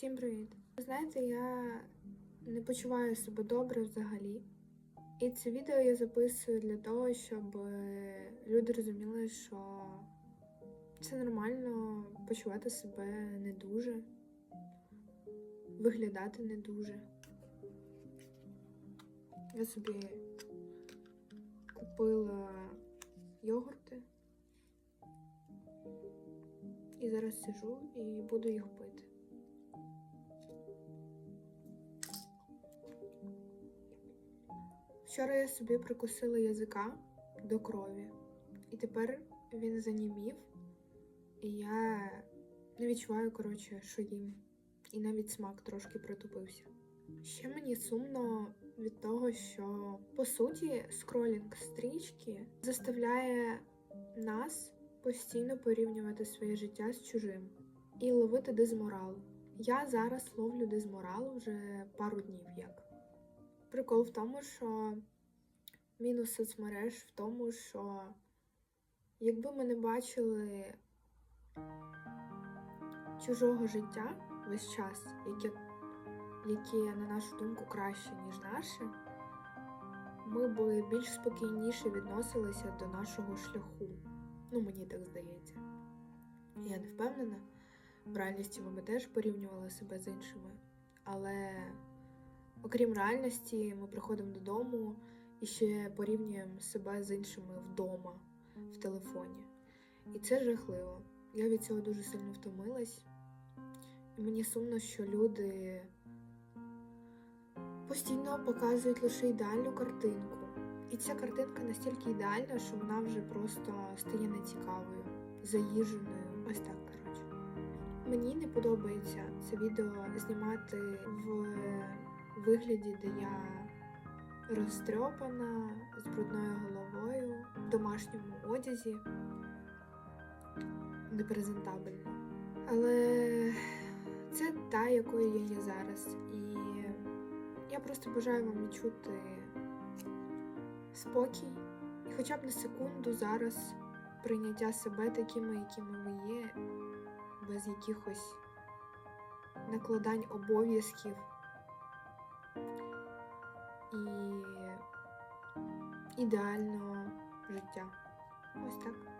Всім привіт! Ви знаєте, я не почуваю себе добре взагалі. І це відео я записую для того, щоб е, люди розуміли, що це нормально почувати себе не дуже, виглядати не дуже. Я собі купила йогурти. І зараз сижу і буду їх пити. Вчора я собі прикусила язика до крові, і тепер він занімів, і я не відчуваю, коротше, що їм. І навіть смак трошки притупився. Ще мені сумно від того, що по суті скролінг стрічки заставляє нас постійно порівнювати своє життя з чужим і ловити дезморал. Я зараз ловлю дезморал вже пару днів як. Прикол в тому, що мінус соцмереж в тому, що якби ми не бачили чужого життя весь час, яке, яке на нашу думку краще, ніж наше, ми б більш спокійніше відносилися до нашого шляху. Ну, мені так здається. Я не впевнена. В реальності ми би теж порівнювали себе з іншими. Але окрім реальності, ми приходимо додому і ще порівнюємо себе з іншими вдома, в телефоні. І це жахливо. Я від цього дуже сильно втомилась. І мені сумно, що люди постійно показують лише ідеальну картинку. І ця картинка настільки ідеальна, що вона вже просто стає нецікавою, заїженою. Ось так, коротше. Мені не подобається це відео знімати в вигляді, де я розтрьопана з брудною головою, в домашньому одязі, непрезентабельно. Але це та, якою я є зараз. І я просто бажаю вам відчути спокій і хоча б на секунду зараз прийняття себе такими, якими ви є, без якихось накладань обов'язків і ідеального життя. Ось так.